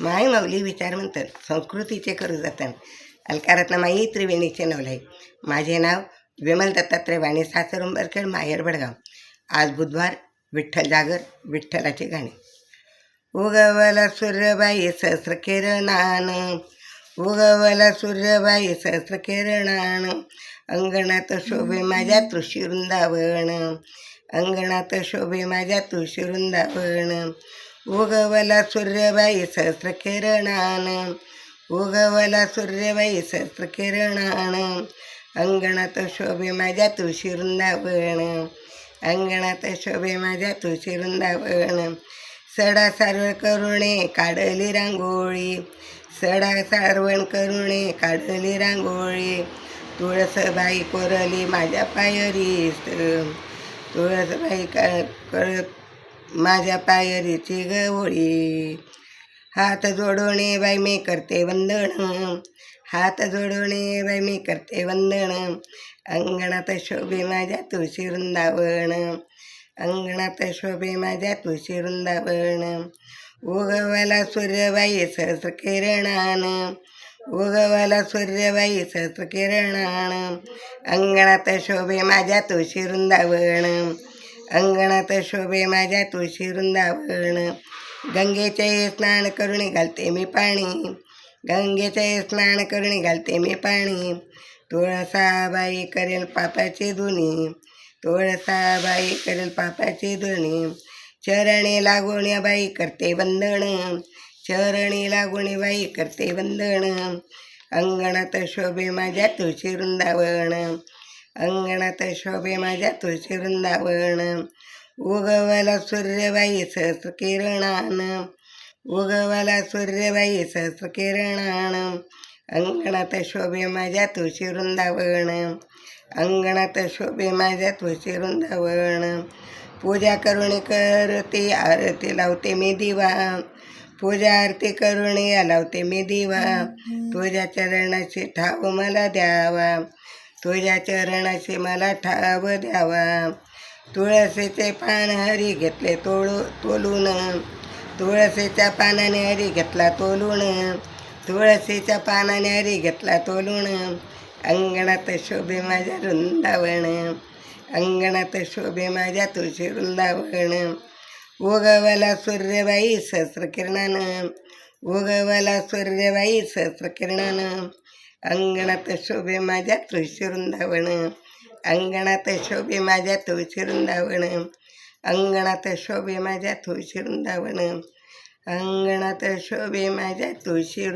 माय माऊली विचार म्हणतात संस्कृतीचे करू जातात. अलकारातनं माई त्रिवेणीचे आहे माझे नाव विमल दत्तात्रय वाणे सासरुंबरखेड माहेर बडगाव आज बुधवार विठ्ठल जागर विठ्ठलाचे गाणे. उगवला सूर्यबाई सहस्र किरणान उगवला सूर्यबाई सहस्र किरणान अंगणात शोभे माझ्या तुळशी वृंदावन. अंगणात शोभे माझ्या तुळशी वृंदावन. उगवला सूर्यबाई सहस्र किरणान उगवला सूर्यबाई सहस्र किरणान अंगणात शोभे माझ्या तुळशी वृंदावन अंगणात शोभे माझ्या तुळशी वृंदावन सडा सारवण करुणे काढली रांगोळी सडा सारवण करुणे काढली रांगोळी तुळसबाई कोरली माझ्या पायरीस तुळसबाई का करत माझ्या पायरीची गवळी. हात जोडवणे बाई मी करते वंदन. हात जोडवणे बाई मी करते वंदन. अंगणात शोभे माझ्या तुळशी वृंदावन. अंगणात शोभे माझ्या तुळशी वृंदावन. उगवाला सूर्यबाई सहस्र किरणान. उगवाला सूर्यबाई सहस्र किरणान. अंगणात शोभे माझ्या तुळशी वृंदावन. अंगणात शोभे माझ्या तुळशी वृंदावन. गंगेचे स्नान करून घालते मी पाणी. गंगेचे स्नान करून घालते मी पाणी. तुळसाबाई करेल पापाची धुनी. तुळसाबाई करेल पापाची धुनी. चरणी लागून बाई करते वंदन. चरणी लागून बाई करते वंदन. अंगणात शोभे माझ्या तुळशी वृंदावन. अंगणात शोभे माझ्या तुळशी वृंदावन. उगवला सूर्यबाई सहस्र किरणान. उगवला सूर्यबाई सहस्र किरणान. अंगणात शोभे माझ्या तुळशी वृंदावन. अंगणात शोभे माझ्या तुळशी वृंदावन. पूजा करुणी करते आरती लावते मी दिवा. पूजा आरती करुणी लावते मी दिवा. तुझ्या चरणाची ठाव मला द्यावा. तुझ्या चरणाशी मला ठाव द्यावा. तुळशीचे पान हरी घेतले तोळू तोलून. तुळसीच्या पानाने हरी घेतला तोलून. तुळशीच्या पानाने हरी घेतला तोलून. अंगणात शोभे माझ्या वृंदावन. अंगणात शोभे माझ्या तुळशी वृंदावन. उगवला सूर्यबाई सहस्रकिरणानं. उगवला सूर्यबाई सहस्रकिरणानं. किरणानं अंगणात शोभे माझ्या तुळशी वृंदावन अंगणात शोभे माझ्या तुळशी वृंदावन अंगणात शोभे माझ्या तुळशी वृंदावन अंगणात शोभे माझ्या तुळशी